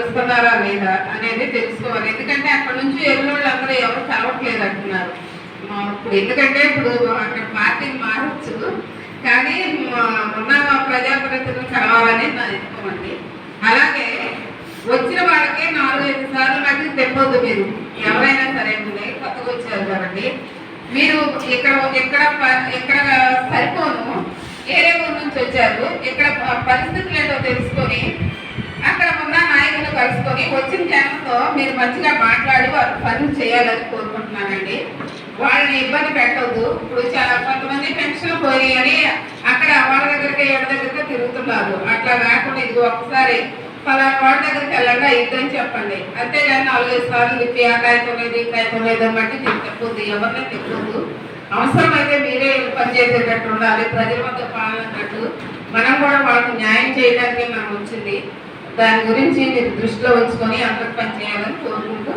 కలుస్తున్నారా లేదా అనేది తెలుసుకోవాలి. ఎందుకంటే అక్కడ నుంచి ఎల్లుళ్ళు వాళ్ళందరూ ఎవరు కలవట్లేదు అంటున్నారు. మా ఇప్పుడు ఎందుకంటే ఇప్పుడు అక్కడ పార్టీని మారచ్చు కానీ మా- ఉన్న మా ప్రజాప్రతినిధులు కలవాలని నా ఇష్టమండి అలాగే వచ్చిన వాళ్ళకే నాలుగైదు సార్లు నాకు తెప్పొద్దు మీరు. ఎవరైనా సరే కొత్తగా వచ్చారు కాబట్టి. మీరు ఇక్కడ ఎక్కడ ప- సరిపోను ఏరే ఊరు నుంచి వచ్చారు. ఇక్కడ పరిస్థితులు ఏంటో తెలుసుకొని మీకు వచ్చిన జనంతో మీరు మంచిగా మాట్లాడి వారు పనులు చేయాలని కోరుకుంటున్నానండి. వాళ్ళని ఇబ్బంది పెట్టవద్దు ఇప్పుడు చాలా కొంతమంది పెన్షన్ పోయి అని అక్కడ వాళ్ళ దగ్గరికి ఎవరి దగ్గరికి తిరుగుతున్నారు. అట్లా కాకుండా ఇది ఒకసారి పలానా వాళ్ళ దగ్గరికి వెళ్ళండి అయిద్దని చెప్పండి. అంతేగాని నాలుగైదు సార్లు తిప్పి ఆ కాగితం లేదు ఈ లేదు అని బట్టి మీరు చెప్పొద్దు. ఎవరిని తిప్పొద్దు అవసరమైతే మీరే పని చేసేటట్టు ఉండాలి. ప్రజల మధ్య పాలనట్టు మనం కూడా వాళ్ళకి న్యాయం చేయడం దాని గురించి మీరు దృష్టిలో ఉంచుకొని అందరికి పని చేయాలని కోరుకుంటూ